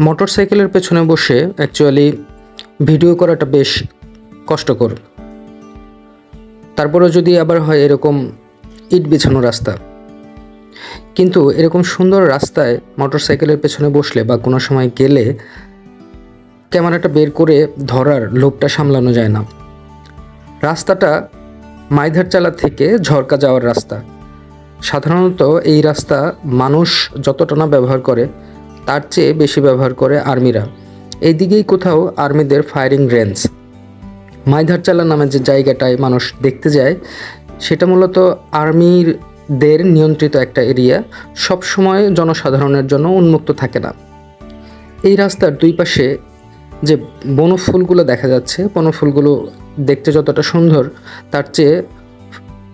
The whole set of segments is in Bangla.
মোটর সাইকেলের পেছনে বসে অ্যাকচুয়ালি ভিডিও করাটা বেশ কষ্টকর। তারপরে যদি আবার হয় এরকম ইট বিছানো রাস্তা। কিন্তু এরকম সুন্দর রাস্তায় মোটর সাইকেলের পেছনে বসলে বা কোনো সময় গেলে ক্যামেরাটা বের করে ধরার লোভটা সামলানো যায় না। রাস্তাটা মাইধার চালা থেকে ঝরকা যাওয়ার রাস্তা। সাধারণত এই রাস্তা মানুষ যতটা না ব্যবহার করে তার চেয়ে বেশি ব্যবহার করে আর্মিরা। এই দিকেই কোথাও আর্মিদের ফায়ারিং রেঞ্জ মাইধারচালা নামে যে জায়গাটায় মানুষ দেখতে যায়, সেটা মূলত আর্মিদের নিয়ন্ত্রিত একটা এরিয়া সবসময় জনসাধারণের জন্য উন্মুক্ত থাকে না। এই রাস্তার দুই পাশে যে বনফুলগুলো দেখা যাচ্ছে বনফুলগুলো দেখতে যতটা সুন্দর, তার চেয়ে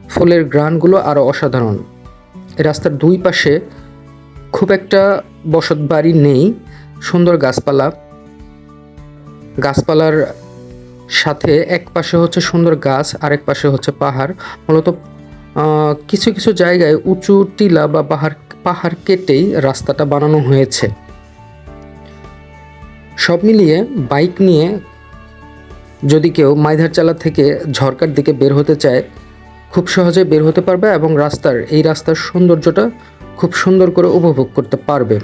ফুলের গ্রানগুলো আরও অসাধারণ। রাস্তার দুই পাশে খুব একটা বসত বাড়ি নেই, সুন্দর গাছপালা। গাছপালার সাথে এক পাশে হচ্ছে সুন্দর গাছ, আরেক পাশে হচ্ছে পাহাড়। মূলত কিছু কিছু জায়গায় উঁচু টিলা বা পাহাড় পাহাড় কেটেই রাস্তাটা বানানো হয়েছে। সব মিলিয়ে বাইক নিয়ে যদি কেউ মাইধারচালা থেকে ঝরকার দিকে বের হতে চায়, খুব সহজে বের হতে পারবে এবং রাস্তার, এই রাস্তার সৌন্দর্যটা খুব সুন্দর করে উপভোগ করতে পারবে।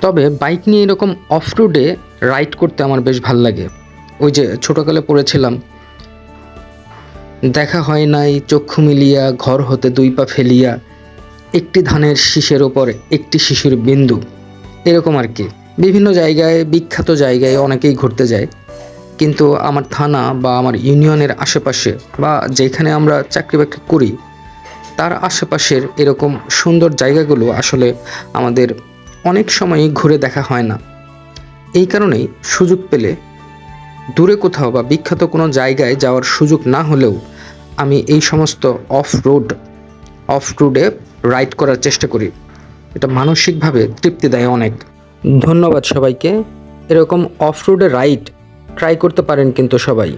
তবে বাইক নিয়ে এরকম অফ রোডে রাইড করতে আমার বেশ ভালো লাগে। ওই যে ছোটোকালে পড়েছিলাম। দেখা হয় নাই, চক্ষু মিলিয়া, ঘর হতে দুই পা ফেলিয়া, একটি ধানের শীষের ওপর একটি শিশুর বিন্দু। এরকম আর কি। বিভিন্ন জায়গায়, বিখ্যাত জায়গায় অনেকেই ঘুরতে যায়। কিন্তু আমার থানা বা আমার ইউনিয়নের আশেপাশে বা যেখানে আমরা চাকরি বাকরি করি তার আশেপাশের এরকম সুন্দর জায়গাগুলো আসলে আমাদের অনেক সময়ই ঘুরে দেখা হয় না। এই কারণেই সুযোগ পেলে দূরে কোথাও বা বিখ্যাত কোনো জায়গায় যাওয়ার সুযোগ না হলেও আমি এই সমস্ত অফ রোড অফ রোডে রাইড করার চেষ্টা করি। এটা মানসিকভাবে তৃপ্তি দেয় অনেক। ধন্যবাদ সবাইকে। এরকম অফ রোডে রাইড ট্রাই করতে পারেন কিন্তু সবাই।